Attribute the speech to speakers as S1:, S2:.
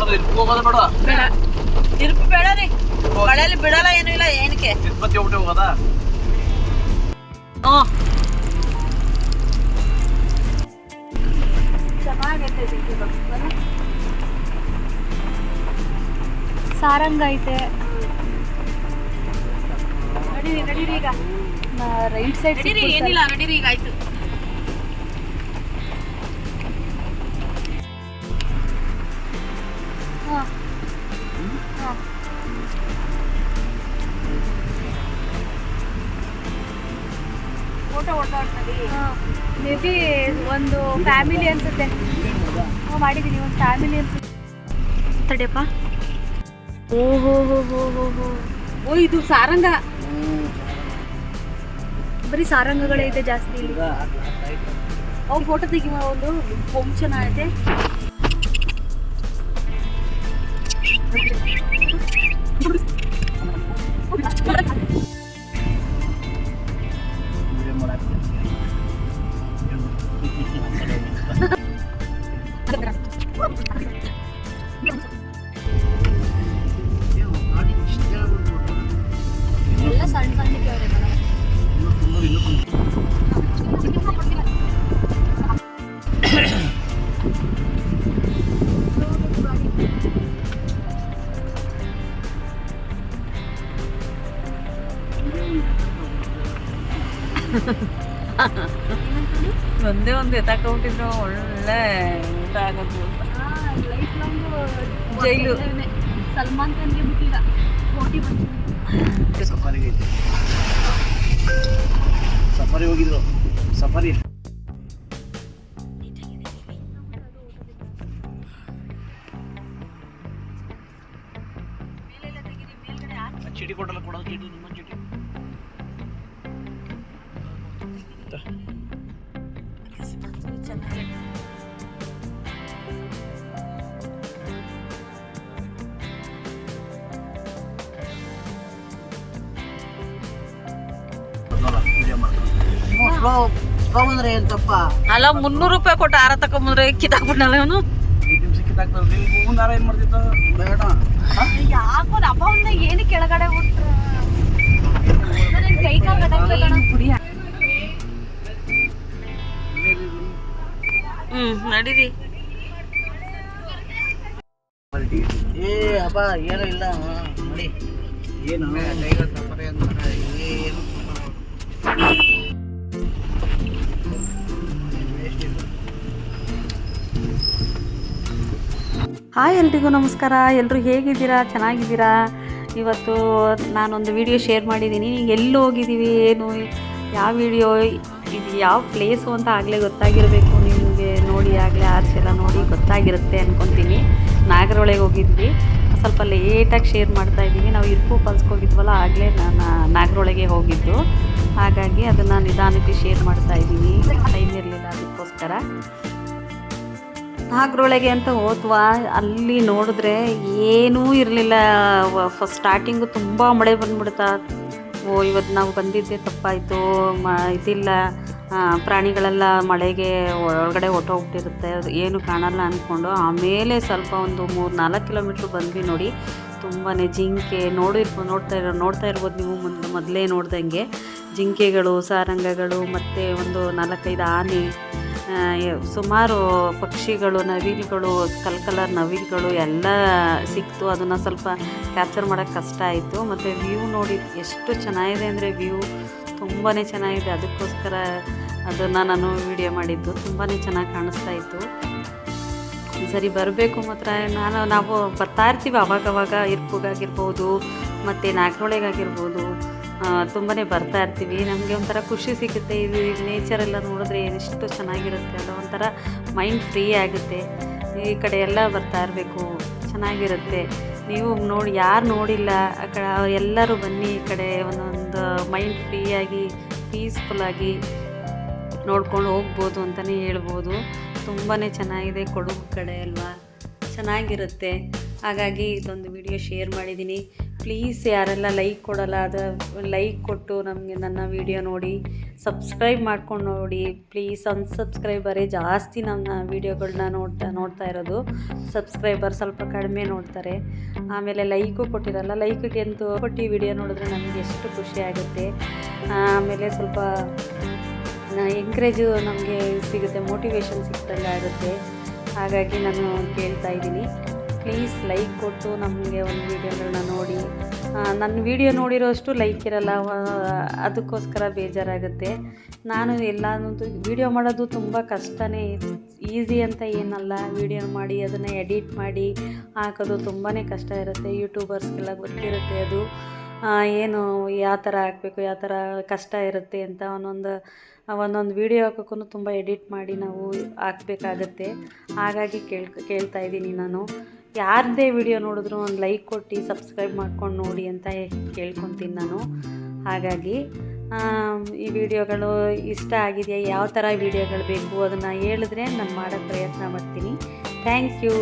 S1: ಮಾಡೋದು ಹೋಗೋದ ಬೇಡ.
S2: ಬೇಡ. ತಿರುಪಿ ಬೇಡ ರೀ. ಮಳೆಯಲ್ಲಿ ಬಿಡಲ್ಲ ಏನೂ ಇಲ್ಲ ಏನಕ್ಕೆ?
S1: ತಿರುಪತಿ ಹೋಗ್ಬಿಟ್ಟು ಹೋಗೋದಾ?
S2: ಹ್ಞೂ.
S3: ಸಾರಂಗ ಐತೆ.
S2: ನಡೀರಿ ನಡೀರಿ ಈಗ.
S3: ರೈಟ್ ಸೈಡ್
S2: ಏನಿಲ್ಲ ನಡೀರಿ ಈಗ ಆಯ್ತು. ಫೋಟೋ
S3: ಮೇ ಬಿ ಒಂದು ಫ್ಯಾಮಿಲಿ ಅನ್ಸುತ್ತೆ. ಮಾಡಿದ್ದೀನಿ ಒಂದು ಫ್ಯಾಮಿಲಿ ಅನ್ಸುತ್ತೆ. ತಡೆಯಪ್ಪ ಓ ಹೋ ಹೋ ಹೋ ಹೋ
S2: ಓ ಇದು ಸಾರಂಗ.
S3: ಬರೀ ಸಾರಂಗಗಳೇ ಇದೆ ಜಾಸ್ತಿ ಇಲ್ಲಿ.
S2: ಅವು ಫೋಟೋ ತೆಗಿ ಒಂದು ಫಂಕ್ಷನ್ ಚೆನ್ನಾಗೈತೆ ಒಂದೇ ಒಂದು ಎತ್ತಾಕೊಂಡಿದ್ರು ಒಳ್ಳೆ ಊಟ ಆಗೋದು. ಅಂತ
S3: ಲೈಫ್ ಲಾಂಗ್
S2: ಜೈಲು.
S3: ಸಲ್ಮಾನ್ ಖಾನ್ಗೆ ಬಿಟ್ಟಿಲ್ಲ. ಕೋಟಿ ಬಂತು.
S1: ಸಫಾರಿಗೆ ಸಫಾರಿ ಹೋಗಿದ್ರು. ಸಫಾರಿ ಚೀಟಿ ಕೊಡಲ್ಲ ಕೊಡೋದು ಚೀಟಿ ನಿಮ್ಮ ಚೀಟಿ.
S4: ಅಂದ್ರೆ ಏನ್ ತಪ್ಪ
S2: ಅಲ್ಲ ಮುನ್ನೂರು ರೂಪಾಯಿ ಕೊಟ್ಟು ಆರ ತಕೊಂಬಂದ್ರೆ ಕಿತ್ತಾಕ್ಬಿಟ್ನಲ್ಲ ಅವನು
S1: ಐದು ನಿಮಿಷ
S2: ನಡೀರಿ.
S4: ಏ ಅಪ್ಪ ಏನೂ ಇಲ್ಲ ನೋಡಿ.
S1: ಏನು
S4: ಟೈಗರ್ ಸಫಾರಿ ಅಂತಾರೆ ಏನು
S5: ಹಾಯ್ ಎಲ್ರಿಗೂ ನಮಸ್ಕಾರ. ಎಲ್ಲರೂ ಹೇಗಿದ್ದೀರಾ? ಚೆನ್ನಾಗಿದ್ದೀರಾ? ಇವತ್ತು ನಾನೊಂದು ವಿಡಿಯೋ ಶೇರ್ ಮಾಡಿದ್ದೀನಿ. ಎಲ್ಲಿ ಹೋಗಿದ್ದೀವಿ? ಏನು? ಯಾವ ವಿಡಿಯೋ ಇದು ಯಾವ ಪ್ಲೇಸು ಅಂತ ಆಗಲೇ ಗೊತ್ತಾಗಿರಬೇಕು. ನಿಮಗೆ ನೋಡಿ ಆಗಲೇ ಎಲ್ಲ ನೋಡಿ ಗೊತ್ತಾಗಿರುತ್ತೆ ಅಂದ್ಕೊತೀನಿ ನಾಗರೊಳಗೆ ಹೋಗಿದ್ವಿ. ಸ್ವಲ್ಪ ಲೇಟಾಗಿ ಶೇರ್ ಮಾಡ್ತಾ ಇದ್ದೀವಿ. ನಾವು ಇರ್ಪು ಫಾಲ್ಸ್ಗೆ ಹೋಗಿದ್ವಲ್ಲ, ಆಗಲೇ ನಾನು ನಾಗರೊಳಗೆ ಹೋಗಿದ್ದು. ಹಾಗಾಗಿ ಅದನ್ನು ನಿಧಾನಕ್ಕೆ ಶೇರ್ ಮಾಡ್ತಾ ಇದ್ದೀನಿ. ಟೈಮ್ ಇರಲಿಲ್ಲ ಅದಕ್ಕೋಸ್ಕರ. ನಾಗರೊಳಗೆ ಅಂತ ಹೋದ್ವಾ. ಅಲ್ಲಿ ನೋಡಿದ್ರೆ ಏನೂ ಇರಲಿಲ್ಲ. ಫಸ್ಟ್ ಸ್ಟಾರ್ಟಿಂಗು ತುಂಬ ಮಳೆ ಬಂದ್ಬಿಡ್ತಾ. ಓ ಇವತ್ತು ನಾವು ಬಂದಿದ್ದೆ ತಪ್ಪಾಯಿತು. ಮ, ಇದಿಲ್ಲ. ಪ್ರಾಣಿಗಳೆಲ್ಲ ಮಳೆಗೆ ಒಳಗಡೆ ಹೊಟ್ಟೋಗ್ಬಿಟ್ಟಿರುತ್ತೆ ಅದು ಏನು ಕಾಣಲ್ಲ ಅಂದ್ಕೊಂಡು ಆಮೇಲೆ ಸ್ವಲ್ಪ ಒಂದು ಮೂರು ನಾಲ್ಕು ಕಿಲೋಮೀಟ್ರ್ ಬಂದ್ವಿ ನೋಡಿ. ತುಂಬಾ ಜಿಂಕೆ ನೋಡಿರ್ಬೋ ನೋಡ್ತಾ ಇರೋ, ನೋಡ್ತಾ ಇರ್ಬೋದು ನೀವು ಮೊದಲು ಮೊದಲೇ ನೋಡ್ದಂಗೆ. ಜಿಂಕೆಗಳು, ಸಾರಂಗಗಳು, ಮತ್ತು ಒಂದು ನಾಲ್ಕೈದು ಆನೆ ಸುಮಾರು ಪಕ್ಷಿಗಳು, ನವಿಲುಗಳು ಕಲ್ ಕಲರ್ ನವಿಲುಗಳು ಎಲ್ಲ ಸಿಕ್ತು. ಅದನ್ನು ಸ್ವಲ್ಪ ಕ್ಯಾಪ್ಚರ್ ಮಾಡೋಕ್ಕೆ ಕಷ್ಟ ಆಯಿತು. ಮತ್ತು ವ್ಯೂ ನೋಡಿ ಎಷ್ಟು ಚೆನ್ನಾಗಿದೆ ಅಂದರೆ ವ್ಯೂ ತುಂಬಾ ಚೆನ್ನಾಗಿದೆ. ಅದಕ್ಕೋಸ್ಕರ ಅದನ್ನು ನಾನು ವಿಡಿಯೋ ಮಾಡಿದ್ದು. ತುಂಬಾ ಚೆನ್ನಾಗಿ ಕಾಣಿಸ್ತಾ ಇತ್ತು. ಸರಿ, ಬರಬೇಕು ಮಾತ್ರ. ನಾನು, ನಾವು ಬರ್ತಾ ಇರ್ತೀವಿ ಅವಾಗವಾಗ. ಇರ್ಪುಗಾಗಿರ್ಬೋದು ಮತ್ತು ನಾಗರೊಳೆಗಾಗಿರ್ಬೋದು ತುಂಬಾ ಬರ್ತಾ ಇರ್ತೀವಿ. ನಮಗೆ ಒಂಥರ ಖುಷಿ ಸಿಗುತ್ತೆ. ಇದು ನೇಚರ್ ಎಲ್ಲ ನೋಡಿದ್ರೆ ಎಷ್ಟು ಚೆನ್ನಾಗಿರುತ್ತೆ ಅದು ಒಂಥರ ಮೈಂಡ್ ಫ್ರೀ ಆಗುತ್ತೆ. ಈ ಕಡೆ ಎಲ್ಲ ಬರ್ತಾ ಇರಬೇಕು. ಚೆನ್ನಾಗಿರುತ್ತೆ. ನೀವು ನೋಡಿ, ಯಾರು ನೋಡಿಲ್ಲ, ಆ ಕಡೆ ಎಲ್ಲರೂ ಬನ್ನಿ, ಈ ಕಡೆ ಒಂದೊಂದು ಮೈಂಡ್ ಫ್ರೀಯಾಗಿ ಪೀಸ್ಫುಲ್ಲಾಗಿ ನೋಡ್ಕೊಂಡು ಹೋಗ್ಬೋದು ಅಂತಲೇ ಹೇಳ್ಬೋದು. ತುಂಬಾ ಚೆನ್ನಾಗಿದೆ ಕೊಡಗು ಕಡೆ ಅಲ್ವಾ? ಚೆನ್ನಾಗಿರುತ್ತೆ. ಹಾಗಾಗಿ ಇದೊಂದು ವಿಡಿಯೋ ಶೇರ್ ಮಾಡಿದ್ದೀನಿ. ಪ್ಲೀಸ್ ಯಾರೆಲ್ಲ ಲೈಕ್ ಕೊಡಲ್ಲ, ಅದು ಲೈಕ್ ಕೊಟ್ಟು ನಮಗೆ ನನ್ನ ವಿಡಿಯೋ ನೋಡಿ ಸಬ್ಸ್ಕ್ರೈಬ್ ಮಾಡ್ಕೊಂಡು ನೋಡಿ. ಪ್ಲೀಸ್ ಅನ್ಸಬ್ಸ್ಕ್ರೈಬರೇ ಜಾಸ್ತಿ ನನ್ನ ವೀಡಿಯೋಗಳನ್ನ ನೋಡ್ತಾ ನೋಡ್ತಾ ಇರೋದು. ಸಬ್ಸ್ಕ್ರೈಬರ್ ಸ್ವಲ್ಪ ಕಡಿಮೆ ನೋಡ್ತಾರೆ. ಆಮೇಲೆ ಲೈಕು ಕೊಟ್ಟಿರಲ್ಲ ಲೈಕಿಗೆ ಅಂತೂ ಕೊಟ್ಟು ವಿಡಿಯೋ ನೋಡಿದ್ರೆ ನಮಗೆ ಎಷ್ಟು ಖುಷಿ ಆಗುತ್ತೆ. ಆಮೇಲೆ ಸ್ವಲ್ಪ ಎಂಕರೇಜು ನಮಗೆ ಸಿಗುತ್ತೆ ಮೋಟಿವೇಶನ್ ಸಿಗ್ತಲ್ಲ ಆಗುತ್ತೆ. ಹಾಗಾಗಿ ನಾನು ಕೇಳ್ತಾ ಇದ್ದೀನಿ. ಪ್ಲೀಸ್ ಲೈಕ್ ಕೊಟ್ಟು ನಮಗೆ ಒಂದು ವೀಡಿಯೋಗಳನ್ನ ನೋಡಿ. ನನ್ನ ವೀಡಿಯೋ ನೋಡಿರೋಷ್ಟು ಲೈಕ್ ಇರಲ್ಲ ಅದಕ್ಕೋಸ್ಕರ ಬೇಜಾರಾಗುತ್ತೆ. ನಾನು ಎಲ್ಲನೂ ವೀಡಿಯೋ ಮಾಡೋದು ತುಂಬ ಕಷ್ಟನೇ. ಈಸಿ ಅಂತ ಏನಲ್ಲ ವೀಡಿಯೋ ಮಾಡಿ, ಅದನ್ನು ಎಡಿಟ್ ಮಾಡಿ ಹಾಕೋದು ತುಂಬಾ ಕಷ್ಟ ಇರುತ್ತೆ. ಯೂಟ್ಯೂಬರ್ಸ್ಗೆಲ್ಲ ಗೊತ್ತಿರುತ್ತೆ ಅದು. ಏನು, ಯಾವ ಥರ ಹಾಕಬೇಕು, ಯಾವ ಥರ ಕಷ್ಟ ಇರುತ್ತೆ ಅಂತ ಒಂದೊಂದು ಒಂದೊಂದು ವೀಡಿಯೋ ಹಾಕೋಕ್ಕೂ ತುಂಬ ಎಡಿಟ್ ಮಾಡಿ ನಾವು ಹಾಕ್ಬೇಕಾಗತ್ತೆ. ಹಾಗಾಗಿ ಕೇಳ್, ಕೇಳ್ತಾ ಇದ್ದೀನಿ ನಾನು. ಯಾರದ್ದೇ ವಿಡಿಯೋ ನೋಡಿದ್ರು ಒಂದು ಲೈಕ್ ಕೊಟ್ಟು ಸಬ್ಸ್ಕ್ರೈಬ್ ಮಾಡ್ಕೊಂಡು ನೋಡಿ ಅಂತ ಕೇಳ್ಕೊತೀನಿ ನಾನು. ಹಾಗಾಗಿ ಈ ವಿಡಿಯೋಗಳು ಇಷ್ಟ ಆಗಿದೆಯಾ, ಯಾವ ಥರ ವಿಡಿಯೋಗಳು ಬೇಕು, ಅದನ್ನು ಹೇಳಿದ್ರೆ ನಾನು ಮಾಡೋ ಪ್ರಯತ್ನ ಮಾಡ್ತೀನಿ. Thank you